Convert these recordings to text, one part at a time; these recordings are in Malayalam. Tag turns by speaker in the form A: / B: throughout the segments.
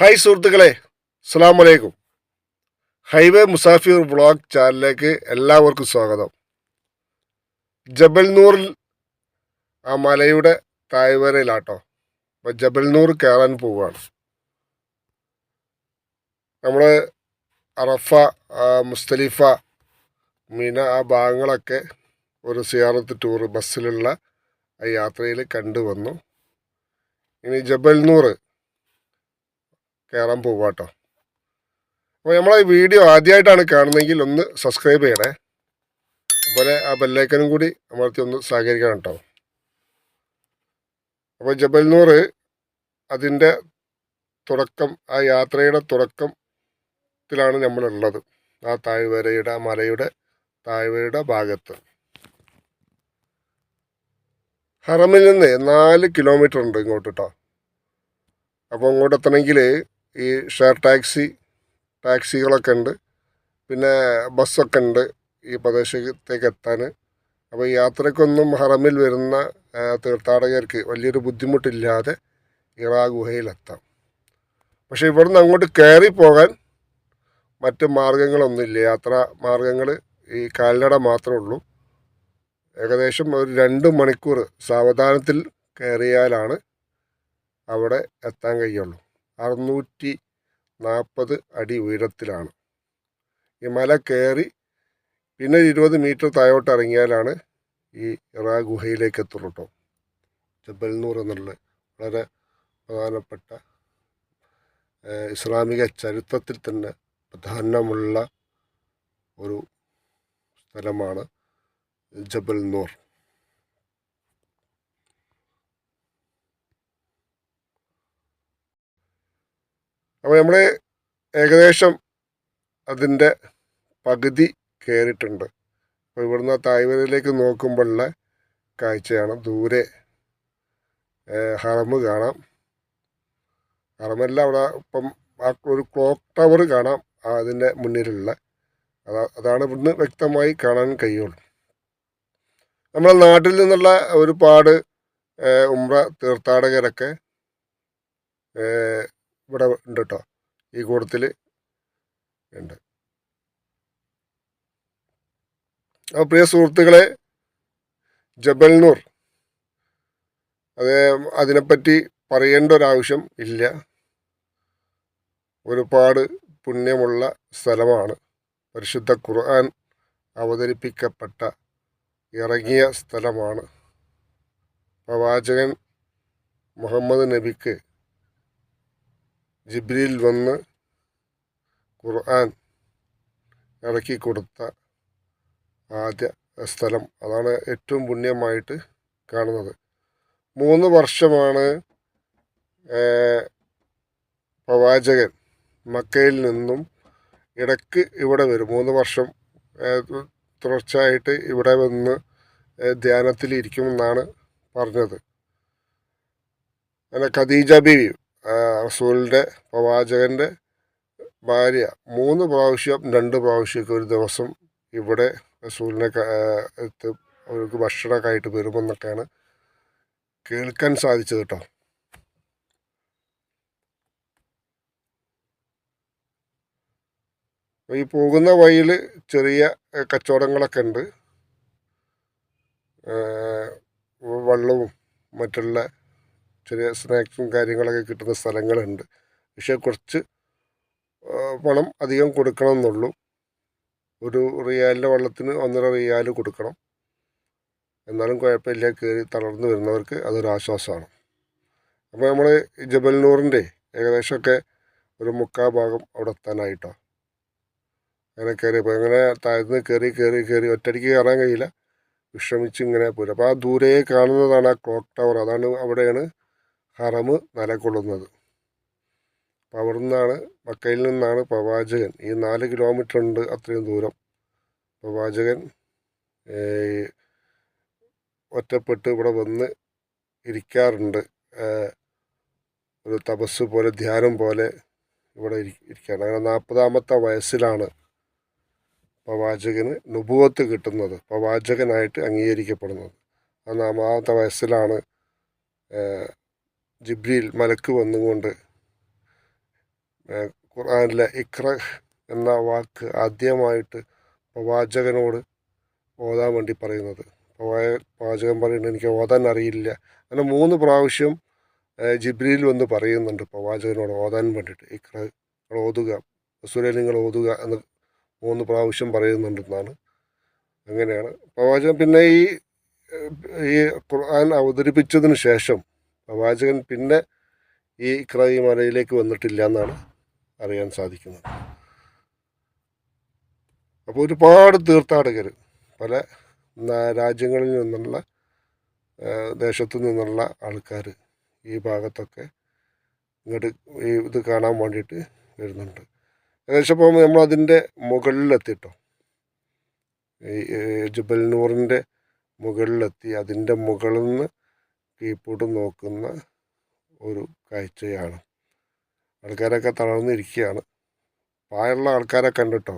A: ഹായ് സുഹൃത്തുക്കളെ. അസ്സാം വലൈക്കും ഹൈവേ മുസാഫിർ വ്ളോഗ് ചാനലിലേക്ക് എല്ലാവർക്കും സ്വാഗതം. ജബൽ നൂറിൽ ആ മലയുടെ താഴ്വരയിലാട്ടോ. അപ്പം ജബൽ നൂർ കയറാൻ പോവുകയാണ് നമ്മൾ അറഫ മുസ്തലിഫ മീന ആ ഭാഗങ്ങളൊക്കെ ഒരു സിയാറത്ത് ടൂർ ബസ്സിലുള്ള യാത്രയിൽ കണ്ടുവന്നു. ഇനി ജബൽ കയറാൻ പോവാട്ടോ. അപ്പോൾ നമ്മളെ വീഡിയോ ആദ്യമായിട്ടാണ് കാണുന്നതെങ്കിൽ ഒന്ന് സബ്സ്ക്രൈബ് ചെയ്യണേ. അതുപോലെ ആ ബെല്ലൈക്കനും കൂടി അമർത്തി ഒന്ന് സഹകരിക്കണം കേട്ടോ. അപ്പോൾ ജബൽനൂർ അതിന്റെ തുടക്കം ആ യാത്രയുടെ തുടക്കത്തിലാണ് നമ്മളുള്ളത്. ആ താഴ്വരയുടെ ആ മലയുടെ താഴ്വരയുടെ ഭാഗത്ത്. ഹറമിൽ നിന്ന് നാല് കിലോമീറ്റർ ഉണ്ട് ഇങ്ങോട്ട് കേട്ടോ. അപ്പോൾ ഇങ്ങോട്ട് എത്തണമെങ്കിൽ ഈ ഷെയർ ടാക്സി ടാക്സികളൊക്കെ ഉണ്ട്. പിന്നെ ബസ്സൊക്കെ ഉണ്ട് ഈ പ്രദേശത്തേക്ക് എത്താൻ അപ്പോൾ യാത്രയ്ക്കൊന്നും ഹറമിൽ വരുന്ന തീർത്ഥാടകർക്ക് വലിയൊരു ബുദ്ധിമുട്ടില്ലാതെ ഇറാ ഗുഹയിലെത്താം. പക്ഷേ ഇവിടുന്ന് അങ്ങോട്ട് കയറി പോകാൻ മറ്റ് മാർഗങ്ങളൊന്നുമില്ല. യാത്രാ മാർഗങ്ങൾ ഈ കാൽനട മാത്രമേ ഉള്ളൂ. ഏകദേശം ഒരു രണ്ട് മണിക്കൂർ സാവധാനത്തിൽ കയറിയാലാണ് അവിടെ എത്താൻ കഴിയുള്ളൂ. അറുന്നൂറ്റി നാൽപ്പത് അടി ഉയരത്തിലാണ്. ഈ മല കയറി പിന്നെ ഇരുപത് മീറ്റർ താഴോട്ട് ഇറങ്ങിയാലാണ് ഈ ഇറാ ഗുഹയിലേക്ക് എത്തുള്ളൂ കേട്ടോ ജബൽനൂർ എന്നുള്ള വളരെ പ്രധാനപ്പെട്ട ഇസ്ലാമിക ചരിത്രത്തിൽ തന്നെ പ്രധാനമുള്ള ഒരു സ്ഥലമാണ് ജബൽ നൂർ അപ്പോൾ നമ്മൾ ഏകദേശം അതിന്റെ പകുതി കയറിയിട്ടുണ്ട് അപ്പോൾ ഇവിടുന്ന് ആ തായ്വരയിലേക്ക് നോക്കുമ്പോഴുള്ള കാഴ്ചയാണ്. ദൂരെ ഹറമ് കാണാം. ഹറമല്ല അവിടെ ഇപ്പം ആ ഒരു ക്ലോക്ക് ടവർ കാണാം. അതിന്റെ മുന്നിലുള്ള. അതാ അതാണ് ഇവിടുന്ന് വ്യക്തമായി കാണാൻ കഴിയുള്ളൂ. നമ്മുടെ നാട്ടിൽ നിന്നുള്ള ഒരുപാട് ഉമ്ര തീർത്ഥാടകരൊക്കെ ഇവിടെ ഉണ്ട് കേട്ടോ ഈ കൂട്ടത്തിൽ ഉണ്ട്. അപ്പോൾ പ്രിയ സുഹൃത്തുക്കളെ ജബൽനൂർ. അത് അതിനെപ്പറ്റി പറയേണ്ട ഒരാവശ്യം ഇല്ല. ഒരുപാട് പുണ്യമുള്ള സ്ഥലമാണ്. പരിശുദ്ധ ഖുർആൻ അവതരിപ്പിക്കപ്പെട്ട ഇറങ്ങിയ സ്ഥലമാണ്. പ്രവാചകൻ മുഹമ്മദ് നബിക്ക് ജിബ്രീൽ വന്ന് ഖുർആൻ ഇറക്കി കൊടുത്ത ആദ്യ സ്ഥലം. അതാണ് ഏറ്റവും പുണ്യമായിട്ട് കാണുന്നത്. മൂന്ന് വർഷമാണ് പ്രവാചകൻ മക്കയിൽ നിന്നും ഇടയ്ക്ക് ഇവിടെ വരും. മൂന്ന് വർഷം തുടർച്ചയായിട്ട് ഇവിടെ വന്ന് ധ്യാനത്തിലിരിക്കുമെന്നാണ് പറഞ്ഞത്. അങ്ങനെ ഖദീജ ബീവി റസൂലിന്റെ പ്രവാചകന്റെ ഭാര്യ. മൂന്ന് പ്രാവശ്യം രണ്ട് പ്രാവശ്യമൊക്കെ ഒരു ദിവസം ഇവിടെ റസൂലിനെ എത്ത് അവർക്ക് ഭക്ഷണമൊക്കെ ആയിട്ട് വരുമെന്നൊക്കെയാണ് കേൾക്കാൻ സാധിച്ചത് കേട്ടോ. ഈ പോകുന്ന വഴിയിൽ ചെറിയ കച്ചവടങ്ങളൊക്കെ ഉണ്ട്. വെള്ളവും മറ്റുള്ള ചെറിയ സ്നാക്സും കാര്യങ്ങളൊക്കെ കിട്ടുന്ന സ്ഥലങ്ങളുണ്ട്. പക്ഷേ കുറച്ച് പണം അധികം കൊടുക്കണം എന്നുള്ളൂ ഒരു റിയാലിന്റെ വള്ളത്തിന് ഒന്നര റിയാൽ കൊടുക്കണം. എന്നാലും കുഴപ്പമില്ല കയറി തളർന്നു വരുന്നവർക്ക് അതൊരു ആശ്വാസമാണ്. അപ്പോൾ നമ്മൾ ജബൽനൂറിന്റെ ഏകദേശമൊക്കെ ഒരു മുക്കാ ഭാഗം അവിടെ എത്താനായിട്ടോ? അങ്ങനെ കയറിയപ്പോൾ അങ്ങനെ താഴ്ന്ന് കയറി കയറി കയറി ഒറ്റയ്ക്ക് കയറാൻ കഴിയില്ല. വിശ്രമിച്ച് ഇങ്ങനെ പോരും. അപ്പോൾ ആ ദൂരെ കാണുന്നതാണ് ആ ക്ലോക്ക് ടവർ. അതാണ് അവിടെയാണ് ഹറമ് നിലകൊള്ളുന്നത്. അപ്പോൾ അവിടെ നിന്നാണ് മക്കയിൽ നിന്നാണ് പ്രവാചകൻ. ഈ നാല് കിലോമീറ്റർ ഉണ്ട് അത്രയും ദൂരം. പ്രവാചകൻ ഒറ്റപ്പെട്ട് ഇവിടെ വന്ന് ഇരിക്കാറുണ്ട്. ഒരു തപസ് പോലെ ധ്യാനം പോലെ ഇവിടെ ഇരി- ഇരിക്കുകയാണ് അങ്ങനെ നാൽപ്പതാമത്തെ വയസ്സിലാണ് പ്രവാചകന് നുപുവത്ത് കിട്ടുന്നത്. പ്രവാചകനായിട്ട് അംഗീകരിക്കപ്പെടുന്നത്. ആ നാലാമത്തെ വയസ്സിലാണ് ജിബ്രീൽ മലക്ക് വന്നുകൊണ്ട് ഖുർആാനിലെ ഇഖ്ര എന്ന വാക്ക് ആദ്യമായിട്ട് പ്രവാചകനോട് ഓതാൻ വേണ്ടി പറയുന്നത്. പ്രവാ- പ്രവാചകൻ പറയുന്നത് എനിക്ക് ഓതാൻ അറിയില്ല. അങ്ങനെ മൂന്ന് പ്രാവശ്യം ജിബ്രിയിൽ വന്ന് പറയുന്നുണ്ട് പ്രവാചകനോട് ഓതാൻ വേണ്ടിയിട്ട്. ഇക്ര ഓതുക റസൂലെ നിങ്ങൾ ഓതുക എന്ന് മൂന്ന് പ്രാവശ്യം പറയുന്നുണ്ടെന്നാണ്. അങ്ങനെയാണ്. പ്രവാചകൻ പിന്നെ ഈ ഈ ഖുർആൻ അവതരിപ്പിച്ചതിന് ശേഷം പ്രവാചകൻ പിന്നെ ഈ ഇഖ്ര മലയിലേക്ക് വന്നിട്ടില്ല എന്നാണ് അറിയാൻ സാധിക്കുന്നത്. അപ്പോൾ ഒരുപാട് തീർത്ഥാടകർ പല രാജ്യങ്ങളിൽ നിന്നുള്ള ദേശത്തു നിന്നുള്ള ആൾക്കാർ ഈ ഭാഗത്തൊക്കെ ഇങ്ങോട്ട് ഈ ഇത് കാണാൻ വേണ്ടിയിട്ട് വരുന്നുണ്ട്. ഏകദേശം ഇപ്പോൾ നമ്മളതിന്റെ മുകളിലെത്തിട്ടോ. ഈ ജബൽ നൂറിന്റെ മുകളിലെത്തി അതിന്റെ മുകളിൽ നിന്ന് കീപ്പോട്ട് നോക്കുന്ന ഒരു കാഴ്ചയാണ്. ആൾക്കാരൊക്കെ തളർന്നിരിക്കുകയാണ് പ്രായമുള്ള ആൾക്കാരെ കണ്ടിട്ടോ?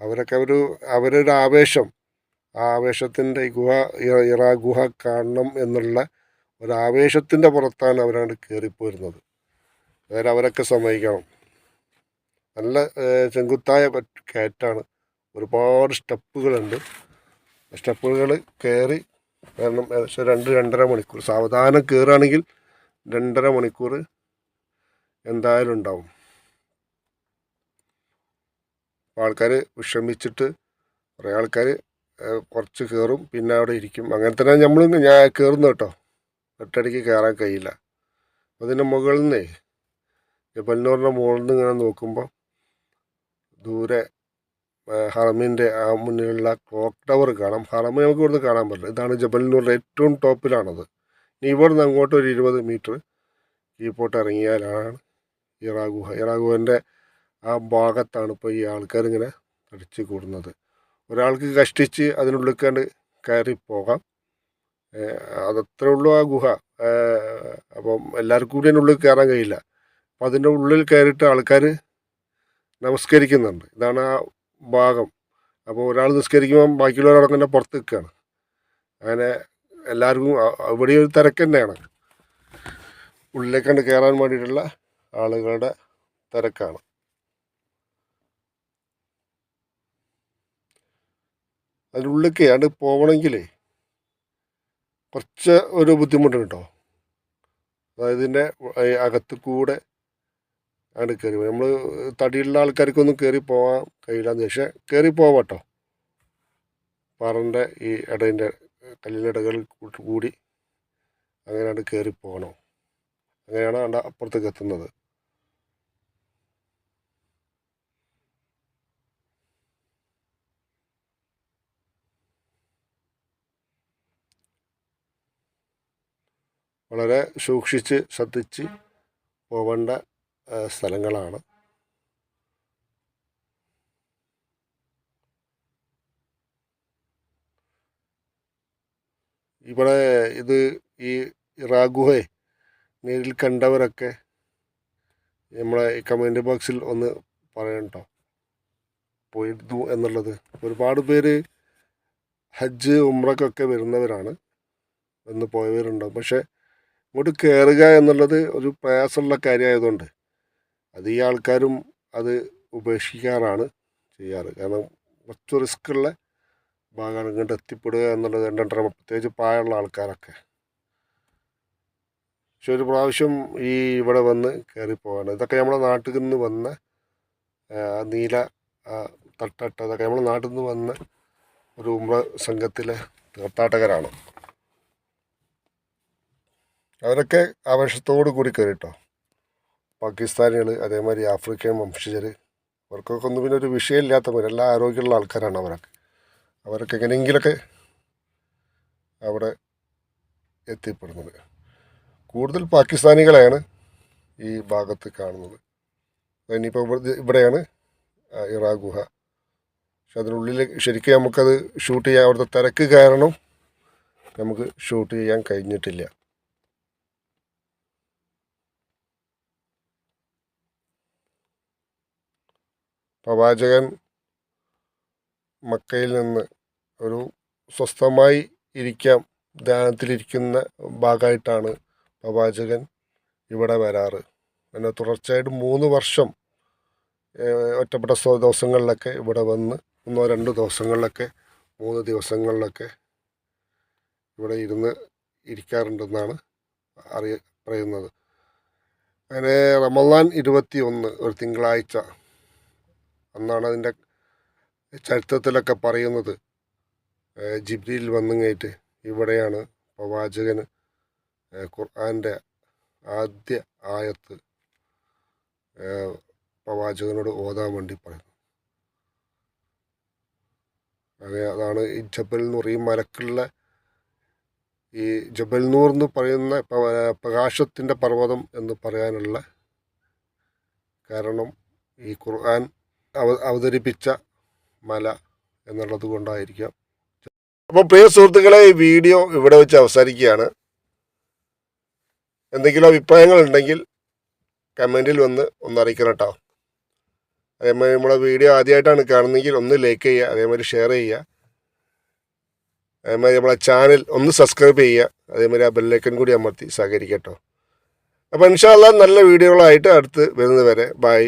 A: അവരൊക്കെ ഒരു അവരൊരു ആവേശം. ആ ആവേശത്തിന്റെ ഗുഹ ഇറാ ഗുഹ കാണണം എന്നുള്ള ഒരു ആവേശത്തിന്റെ പുറത്താണ് അവരങ്ങോട്ട് കയറിപ്പോരുന്നത് അതായത് അവരൊക്കെ സമ്മതിക്കണം. നല്ല ചെങ്കുത്തായ കയറ്റാണ്. ഒരുപാട് സ്റ്റെപ്പുകളുണ്ട്. സ്റ്റെപ്പുകൾ കയറി കാരണം ഏകദേശം രണ്ട് രണ്ടര മണിക്കൂർ. സാവധാനം കയറുകയാണെങ്കിൽ രണ്ടര മണിക്കൂർ എന്തായാലും ഉണ്ടാവും. ആൾക്കാർ വിഷമിച്ചിട്ട് കുറേ ആൾക്കാർ കുറച്ച് കയറും പിന്നെ അവിടെ ഇരിക്കും. അങ്ങനെ തന്നെ നമ്മൾ ഞാൻ കയറുന്നു കേട്ടോ. ഒറ്റയടിക്ക് കയറാൻ കഴിയില്ല. അതിന്റെ മുകളിൽ നിന്നേ ജബലിനോറിന്റെ മുകളിൽ നിന്ന് ഇങ്ങനെ നോക്കുമ്പോൾ ദൂരെ ഹറമിന്റെ ആ മുന്നിലുള്ള ക്ലോക്ക് ടവർ കാണാം. ഹറമ് നമുക്ക് ഇവിടുന്ന് കാണാൻ പറ്റില്ല. ഇതാണ് ജബലിനൂറിന്റെ ഏറ്റവും ടോപ്പിലാണത്. ഇനി ഇവിടുന്ന് അങ്ങോട്ട് ഒരു ഇരുപത് മീറ്റർ കീപ്പോട്ട് ഇറങ്ങിയാലാണ് ഇറാഗുഹ ഇറാഗുഹന്റെ ഇറാ ആ ഭാഗത്താണ് ഇപ്പോൾ ഈ ആൾക്കാരിങ്ങനെ അടിച്ചു കൂടുന്നത്. ഒരാൾക്ക് കഷ്ടിച്ച് അതിനുള്ളിൽ കണ്ട് കയറി പോകാം. അതത്രേ ഉള്ളൂ ആ ഗുഹ. അപ്പം എല്ലാവർക്കും കൂടി അതിനുള്ളിൽ കയറാൻ കഴിയില്ല. അപ്പം അതിന്റെ ഉള്ളിൽ കയറിയിട്ട് ആൾക്കാർ നമസ്കരിക്കുന്നുണ്ട്. ഇതാണ് ആ ഭാഗം. അപ്പോൾ ഒരാൾ നിസ്കരിക്കുമ്പോൾ ബാക്കിയുള്ളവരവിടെ തന്നെ പുറത്ത് നിൽക്കുകയാണ് അങ്ങനെ എല്ലാവർക്കും ഇവിടെ ഒരു തിരക്ക് തന്നെയാണ്. ഉള്ളിലേക്കണ്ട് കയറാൻ വേണ്ടിയിട്ടുള്ള ആളുകളുടെ തിരക്കാണ്. അതിനുള്ളിലേക്ക് ആണ് പോകണമെങ്കിലേ കുറച്ച് ഒരു ബുദ്ധിമുട്ടുണ്ട് കേട്ടോ. അതായത് ഇതിന്റെ അകത്ത് കൂടെ ആണ് കയറി നമ്മൾ തടിയുള്ള ആൾക്കാർക്കൊന്നും കയറി പോകാൻ കഴിയില്ലാന്ന് പക്ഷേ കയറി പോവാം കേട്ടോ പാറന്റെ ഈ ഇടയിന്റെ കല്ലിലിടകളിൽ കൂടി അങ്ങനെയാണ് കയറി പോകണം അങ്ങനെയാണ് അവിടെ അപ്പുറത്തേക്ക് എത്തുന്നത്. വളരെ സൂക്ഷിച്ച് ശ്രദ്ധിച്ച് പോവേണ്ട സ്ഥലങ്ങളാണ്. ഇവിടെ ഇത് ഈ റാഗുഹയെ നേരിൽ കണ്ടവരൊക്കെ നമ്മളെ കമന്റ് ബോക്സിൽ ഒന്ന് പറയണ്ടോ പോയിരുന്നു എന്നുള്ളത്. ഒരുപാട് പേര് ഹജ്ജ് ഉമ്രക്കൊക്കെ വരുന്നവരാണ്. എന്ന് പോയവരുണ്ടാവും. പക്ഷേ ഇങ്ങോട്ട് കയറുക എന്നുള്ളത് ഒരു പ്രയാസമുള്ള കാര്യമായതുകൊണ്ട് അത് ഈ ആൾക്കാരും അത് ഉപേക്ഷിക്കാറാണ് ചെയ്യാറ്. കാരണം കുറച്ച് റിസ്ക് ഉള്ള ഭാഗമാണ് ഇങ്ങോട്ട് എത്തിപ്പെടുക എന്നുള്ളത് രണ്ടര പ്രത്യേകിച്ച് പ്രായമുള്ള ആൾക്കാരൊക്കെ. പക്ഷെ ഒരു പ്രാവശ്യം ഈ ഇവിടെ വന്ന് കയറി പോവാണ് ഇതൊക്കെ നമ്മുടെ നാട്ടിൽ നിന്ന് വന്ന നീല തട്ടട്ട ഇതൊക്കെ നമ്മുടെ നാട്ടിൽ നിന്ന് വന്ന ഒരു ഉമ്ര സംഘത്തിലെ തീർത്ഥാടകരാണ്. അവരൊക്കെ ആവേശത്തോടു കൂടി കയറിട്ടോ? പാകിസ്ഥാനികൾ അതേമാതിരി ആഫ്രിക്കൻ വംശജർ അവർക്കൊക്കെ ഒന്നും പിന്നെ ഒരു വിഷയമില്ലാത്തവർ എല്ലാ ആരോഗ്യമുള്ള ആൾക്കാരാണ് അവരൊക്കെ. അവരൊക്കെ എങ്ങനെയെങ്കിലൊക്കെ അവിടെ എത്തിപ്പെടുന്നത്. കൂടുതൽ പാകിസ്ഥാനികളെയാണ് ഈ ഭാഗത്ത് കാണുന്നത്. ഇനിയിപ്പോൾ ഇവിടെ ഇവിടെയാണ് ഇറാ ഗുഹ. പക്ഷെ അതിനുള്ളിൽ ശരിക്കും നമുക്കത് ഷൂട്ട് ചെയ്യാൻ അവിടുത്തെ തിരക്ക് കാരണം നമുക്ക് ഷൂട്ട് ചെയ്യാൻ കഴിഞ്ഞിട്ടില്ല. പ്രവാചകൻ മക്കയിൽ നിന്ന് ഒരു സ്വസ്ഥമായി ഇരിക്കാം ധ്യാനത്തിലിരിക്കുന്ന ഭാഗമായിട്ടാണ് പ്രവാചകൻ ഇവിടെ വരാറ്. പിന്നെ തുടർച്ചയായിട്ട് മൂന്ന് വർഷം ഒറ്റപ്പെട്ട ദിവസങ്ങളിലൊക്കെ ഇവിടെ വന്ന് ഒന്നോ രണ്ട് ദിവസങ്ങളിലൊക്കെ മൂന്ന് ദിവസങ്ങളിലൊക്കെ ഇവിടെ ഇരുന്ന് ഇരിക്കാറുണ്ടെന്നാണ് അറിയ പറയുന്നത്. അങ്ങനെ റമദാൻ ഇരുപത്തി ഒന്ന് ഒരു തിങ്കളാഴ്ച അന്നാണ് അതിന്റെ ചരിത്രത്തിലൊക്കെ പറയുന്നത്. ജിബ്രിയിൽ വന്നുകഴിഞ്ഞിട്ട് ഇവിടെയാണ് പ്രവാചകന് ഖുർആാന്റെ ആദ്യ ആയത്ത് പ്രവാചകനോട് ഓതാൻ വേണ്ടി പറയുന്നു അങ്ങനെ അതാണ് ഈ ജബൽ നൂർ ഈ മലക്കുള്ള ഈ ജബൽ നൂർ എന്ന് പറയുന്ന പ്ര- പ്രകാശത്തിന്റെ പർവതം എന്ന് പറയാനുള്ള കാരണം ഈ ഖുർആൻ അവ അവതരിപ്പിച്ച മല എന്നുള്ളത് കൊണ്ടായിരിക്കാം. അപ്പോൾ പ്രിയ സുഹൃത്തുക്കളെ ഈ വീഡിയോ ഇവിടെ വെച്ച് അവസാനിക്കുകയാണ്. എന്തെങ്കിലും അഭിപ്രായങ്ങൾ ഉണ്ടെങ്കിൽ കമന്റിൽ വന്ന് ഒന്ന് അറിയിക്കണം കേട്ടോ. അതേമാതിരി നമ്മളെ വീഡിയോ ആദ്യമായിട്ടാണ് കാണുന്നതെങ്കിൽ ഒന്ന് ലൈക്ക് ചെയ്യുക അതേമാതിരി ഷെയർ ചെയ്യുക. അതേമാതിരി നമ്മളെ ചാനൽ ഒന്ന് സബ്സ്ക്രൈബ് ചെയ്യുക അതേമാതിരി ആ ബെല്ലൈക്കൻ കൂടി അമർത്തി സഹകരിക്കട്ടോ അപ്പോൾ ഇൻഷാല്ല നല്ല വീഡിയോകളായിട്ട് അടുത്ത് വരുന്നത് വരെ ബൈ